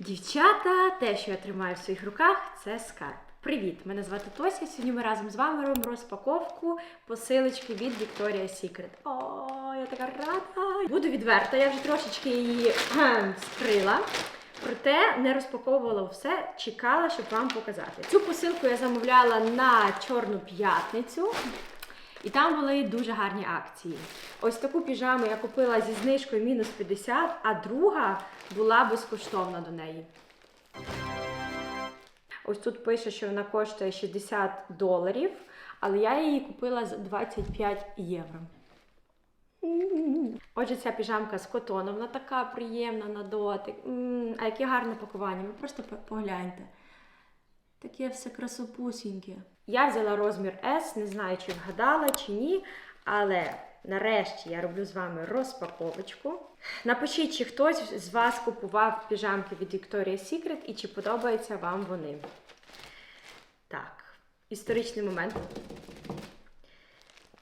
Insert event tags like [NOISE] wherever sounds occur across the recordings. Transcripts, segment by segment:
Дівчата, те, що я тримаю в своїх руках, це скарб. Привіт! Мене звати Тося. Сьогодні ми разом з вами робимо розпаковку посилочки від Victoria's Secret. О, я така рада! Буду відверта, я вже трошечки її кхем, вскрила. Проте не розпаковувала все, чекала, щоб вам показати. Цю посилку я замовляла на Чорну п'ятницю. І там були дуже гарні акції. Ось таку піжаму я купила зі знижкою мінус 50, а друга була безкоштовна до неї. Ось тут пише, що вона коштує 60 доларів, але я її купила за 25 євро. Отже, ця піжамка з котоном, вона така приємна на дотик. А яке гарне пакування. Ви просто погляньте. Таке все красопусіньке. Я взяла розмір S, не знаю, чи вгадала, чи ні, але нарешті я роблю з вами розпаковочку. Напишіть, чи хтось з вас купував піжамки від Victoria's Secret і чи подобаються вам вони. Так, історичний момент.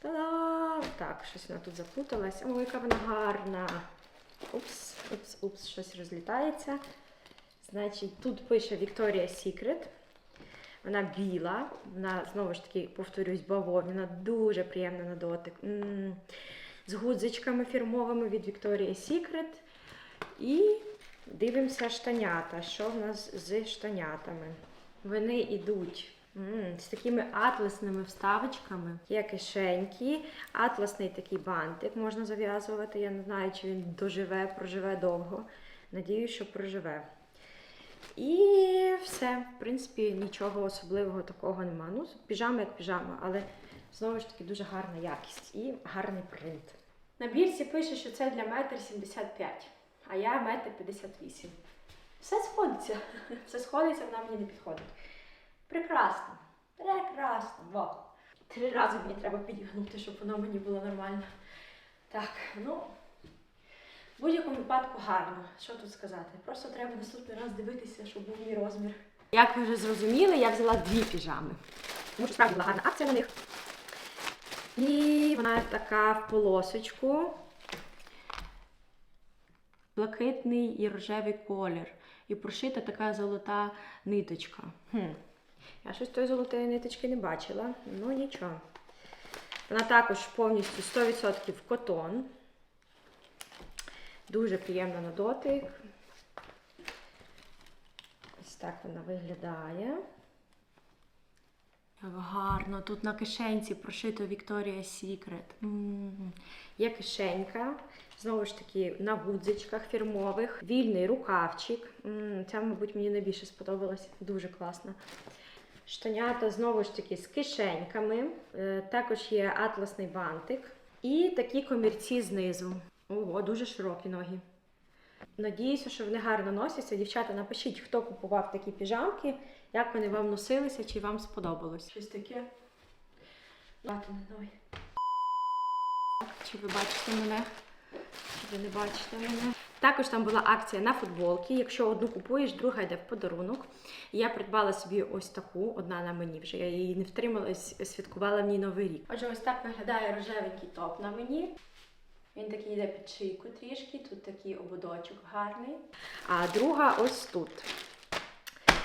Та-да! Так, щось вона тут заплуталась. Ой, яка вона гарна. Упс, упс, упс, щось розлітається. Значить, тут пише Victoria's Secret. Вона біла, вона знову ж таки, повторюсь, бавовняна, дуже приємна на дотик. З гудзичками фірмовими від Victoria's Secret. І дивимося штанята. Що в нас з штанятами? Вони йдуть з такими атласними вставочками. Є кишеньки, атласний такий бантик можна зав'язувати. Я не знаю, чи він доживе, проживе довго. Надіюсь, що проживе. І все, в принципі, нічого особливого такого нема. Ну, піжама як піжама, але знову ж таки дуже гарна якість і гарний принт. На бірці пише, що це для метр 75, а я метр 58. Все сходиться. [LAUGHS] Все сходиться, вона мені не підходить. Прекрасно. Прекрасно. Во. Три рази мені треба підігнути, щоб воно мені було нормально. Так, ну. В будь-якому випадку гарно. Що тут сказати? Просто треба наступний раз дивитися, щоб був мій розмір. Як ви вже зрозуміли, я взяла дві піжами. Тому що справді була гарна акція на них. І вона така в полосочку. Блакитний і рожевий колір. І прошита така золота ниточка. Хм. Я щось тої золотої ниточки не бачила, ну нічого. Вона також повністю 100% котон. Дуже приємна на дотик. Ось так вона виглядає. Гарно. Тут на кишенці прошито Victoria's Secret. Є кишенька. Знову ж таки, на гудзичках фірмових. Вільний рукавчик. М, Ця, мабуть, мені найбільше сподобалась. Дуже класна. Штанята знову ж таки з кишеньками. Е, Також є атласний бантик. І такі комірці знизу. Ого, дуже широкі ноги. Надіюся, що вони гарно носяться. Дівчата, напишіть, хто купував такі піжамки, як вони вам носилися, чи вам сподобалось. Щось таке. Бати на ноги. Чи ви бачите мене? Чи ви не бачите мене? Також там була акція на футболки. Якщо одну купуєш, друга йде в подарунок. Я придбала собі ось таку, одна на мені вже. Я її не втрималась, святкувала в ній новий рік. Отже, ось так виглядає рожевенький топ на мені. Він такий йде під шийку трішки, тут такий ободочок гарний. А друга ось тут.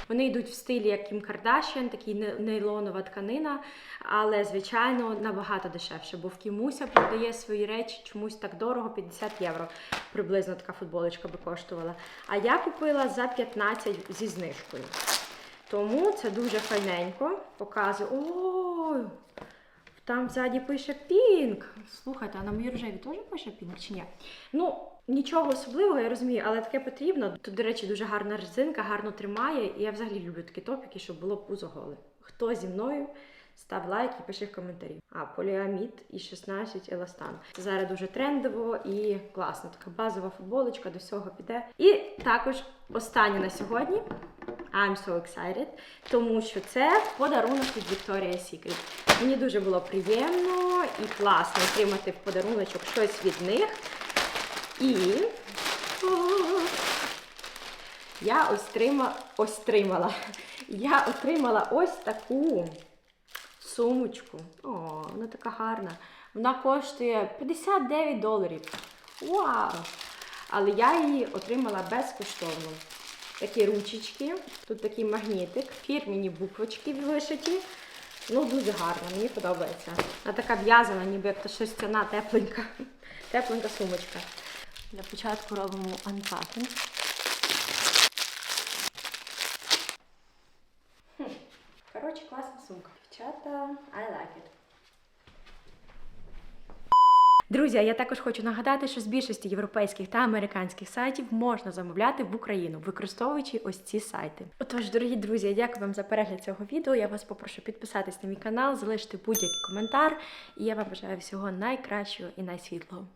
Вони йдуть в стилі як Кім Кардашіан, такий нейлонова тканина, але, звичайно, набагато дешевше, бо в Кімуся продає свої речі чомусь так дорого, 50 євро. Приблизно така футболочка би коштувала. А я купила за 15 зі знижкою. Тому це дуже файненько. Показую. Ой! Там ззаді пише пінк. Слухайте, а на моїй рожеві теж пише пінк чи ні? Ну, нічого особливого, я розумію, але таке потрібно. Тут, до речі, дуже гарна резинка, гарно тримає. І я взагалі люблю такі топіки, щоб було пузо голе. Хто зі мною? Став лайк і пиши в коментарі. А, поліамід і 16 еластан. Це зараз дуже трендово і класно. Така базова футболочка до всього піде. І також останнє на сьогодні. I'm so excited, тому що це подарунок від Victoria's Secret. Мені дуже було приємно і класно отримати в подаруночок щось від них. І я ось трима... Я отримала ось таку сумочку. О, вона така гарна. Вона коштує 59 доларів. Вау! Але я її отримала безкоштовно. Такі ручечки, тут такий магнітик, фірміні буквочки вишиті. Ну, дуже гарно, мені подобається. Вона така в'язана, ніби як шерстяна, тепленька, [LAUGHS] тепленька сумочка. Для початку робимо анпакінг. Коротше, класна сумка. Дівчата, I like it. Друзі, я також хочу нагадати, що з більшості європейських та американських сайтів можна замовляти в Україну, використовуючи ось ці сайти. Отож, дорогі друзі, дякую вам за перегляд цього відео. Я вас попрошу підписатись на мій канал, залишити будь-який коментар. І я вам бажаю всього найкращого і найсвітлого.